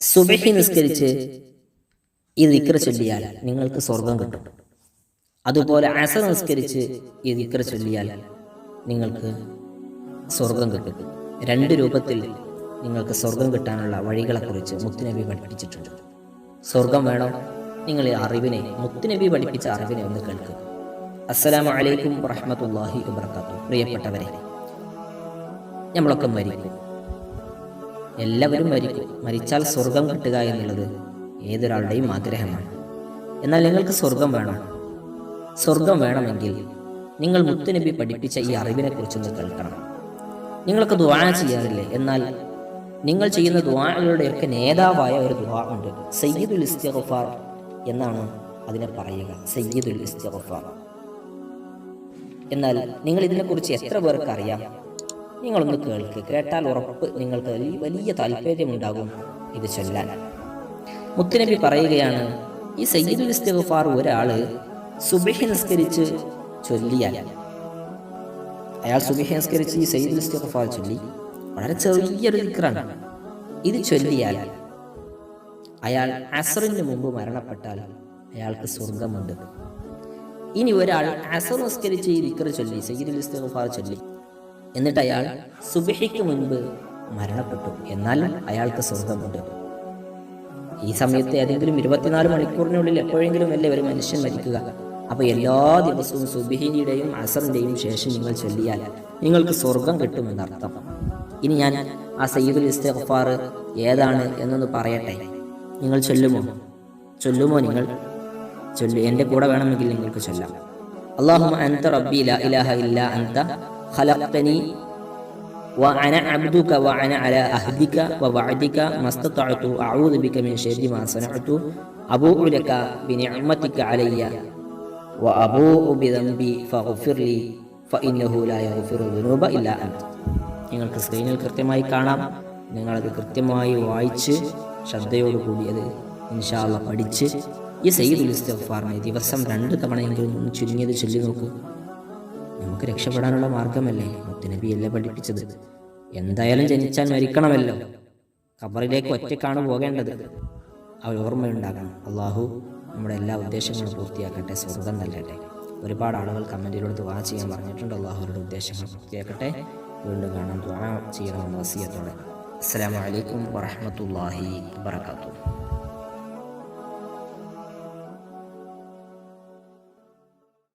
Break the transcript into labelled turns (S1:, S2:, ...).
S1: സുബഹി നിസ്കരിച്ച് ഈ ദിക്ര ചൊല്ലിയാൽ നിങ്ങൾക്ക് സ്വർഗം കിട്ടും. അതുപോലെ അസർ നിസ്കരിച്ച് ഈ ദിക്ര ചൊല്ലിയാൽ നിങ്ങൾക്ക് സ്വർഗം കിട്ടും. രണ്ട് രൂപത്തിൽ നിങ്ങൾക്ക് സ്വർഗം കിട്ടാനുള്ള വഴികളെക്കുറിച്ച് മുത്തുനബി പഠിപ്പിച്ചിട്ടുണ്ട്. സ്വർഗം വേണോ നിങ്ങൾ അറിവിനെ മുത്തുനബി പഠിപ്പിച്ച അറിവിനെ ഒന്ന് കേൾക്കുക അസ്സലാമു അലൈക്കും വറഹമത്തല്ലാഹി വബർക്കാത്തു പ്രിയപ്പെട്ടവരെ നമ്മളൊക്കെ മരിക്കും. എല്ലാവരും മരിക്കും മരിച്ചാൽ സ്വർഗം കിട്ടുക എന്നുള്ളത് ഏതൊരാളുടെയും ആഗ്രഹമാണ്. എന്നാൽ നിങ്ങൾക്ക് സ്വർഗം വേണം. സ്വർഗം വേണമെങ്കിൽ നിങ്ങൾ മുത്തുനബി പഠിപ്പിച്ച ഈ അറിവിനെ കുറിച്ചൊന്ന് കേൾക്കണം. നിങ്ങൾക്ക് ദുആ ചെയ്യാറില്ലേ? എന്നാൽ നിങ്ങൾ ചെയ്യുന്ന ദുആകളുടെയൊക്കെ നേതാവായ ഒരു ദുആ ഉണ്ട്. സയ്യിദുൽ ഇസ്തിഗ്ഫാർ എന്നാണ് അതിനെ പറയുക. സയ്യിദുൽ ഇസ്തിഗ്ഫാർ. എന്നാൽ നിങ്ങൾ ഇതിനെക്കുറിച്ച് എത്ര പേർക്ക് അറിയാം നിങ്ങളൊന്ന് കേൾക്ക്. കേട്ടാൽ ഉറപ്പ്. നിങ്ങൾക്ക് വലിയ താല്പര്യമുണ്ടാകും. ഇത് ചൊല്ലാൻ. മുത്തുനബി പറയുകയാണ് ഈ സയ്യിദുൽ ഇസ്തിഗ്ഫാർ ഒരാൾ സുബിഹി നിസ്കരിച്ച് ചൊല്ലിയാൽ. അയാൾ സുബിഹി നിസ്കരിച്ച് ഈ സയ്യിദുൽ ഇസ്തിഗ്ഫാർ ചൊല്ലി. വളരെ ചെറിയൊരു ദിക്റാണ്. ഇത് ചൊല്ലിയാൽ അയാൾ അസറിന് മുമ്പ് മരണപ്പെട്ടാൽ അയാൾക്ക് സ്വർഗമുണ്ട്. ഇനി ഒരാൾ അസർ നിസ്കരിച്ച് ഈ ദിക്ർ ചൊല്ലി സയ്യിദുൽ ഇസ്തിഗ്ഫാർ ചൊല്ലി. എന്നിട്ട് അയാൾ സുബഹിക്ക് മുൻപ് മരണപ്പെട്ടു. എന്നാലും അയാൾക്ക് സ്വർഗമുണ്ട് ഈ സമയത്ത് ഏതെങ്കിലും ഇരുപത്തിനാല് മണിക്കൂറിനുള്ളിൽ എപ്പോഴെങ്കിലും അല്ലേ ഒരു മനുഷ്യൻ മരിക്കുക? അപ്പോൾ എല്ലാ ദിവസവും സുബിഹിനിയുടെയും അസറിന്റെയും ശേഷം നിങ്ങൾ ചൊല്ലിയാൽ നിങ്ങൾക്ക് സ്വർഗം കിട്ടുമെന്നർത്ഥം ഇനി ഞാൻ ആ സയ്യിദുൽ ഇസ്തഫാർ ഏതാണ് എന്നൊന്ന് പറയട്ടെ. നിങ്ങൾ ചൊല്ലുമോ? ചൊല്ലുമോ നിങ്ങൾ? ചൊല്ലു. എന്റെ കൂടെ വേണമെങ്കിൽ നിങ്ങൾക്ക് ചൊല്ലാം. അള്ളാഹു അൻത റബ്ബി ലാ ഇലാഹ ഇല്ല അൻത ഖലഖ്തനി وأنا عبدك وأنا على عهدك ووعدك ما استطعت أعوذ بك من شر ما صنعت أبوء لك بنعمتك علي وأبوء بذنبي فاغفر لي فإنه لا يغفر الذنوب إلا أنت നിങ്ങൾക്ക് സ്ക്രീനിൽ കൃത്യമായി കാണാം നിങ്ങളത് കൃത്യമായി വായിച്ച് ശ്രദ്ധയോടുകൂടി അത് ഇൻഷാല്ല പഠിച്ച് ഈ സയ്യിദുൽ ഇസ്തിഗ്ഫാറിനെ ദിവസം രണ്ട് തവണയെങ്കിലും ഒന്ന് ചുരുങ്ങിയത് ചൊല്ലി നോക്കൂ നമുക്ക് രക്ഷപ്പെടാനുള്ള മാർഗമല്ലേ? മുത്തുനബി അല്ലേ പഠിപ്പിച്ചത്? എന്തായാലും ജനിച്ചാൽ മരിക്കണമല്ലോ. ഖബറിലേക്ക് ഒറ്റക്കാണ് പോകേണ്ടത്. ആ ഓർമ്മയുണ്ടാകണം. അള്ളാഹു നമ്മുടെ എല്ലാ ഉദ്ദേശങ്ങളും പൂർത്തിയാക്കട്ടെ. സ്വർഗം നൽകട്ടെ ഒരുപാട് ആളുകൾ കമന്റിലൂടെ ദുആ ചെയ്യാൻ പറഞ്ഞിട്ടുണ്ട്. അള്ളാഹുരുടെ ഉദ്ദേശങ്ങൾ പൂർത്തിയാക്കട്ടെ. വീണ്ടും കാണാൻ ദുആ ചെയ്യണമെന്ന വസിയത്തോടെ. അസ്സലാമു അലൈക്കും വറഹ്മത്തുള്ളാഹി വബറകാതുഹു.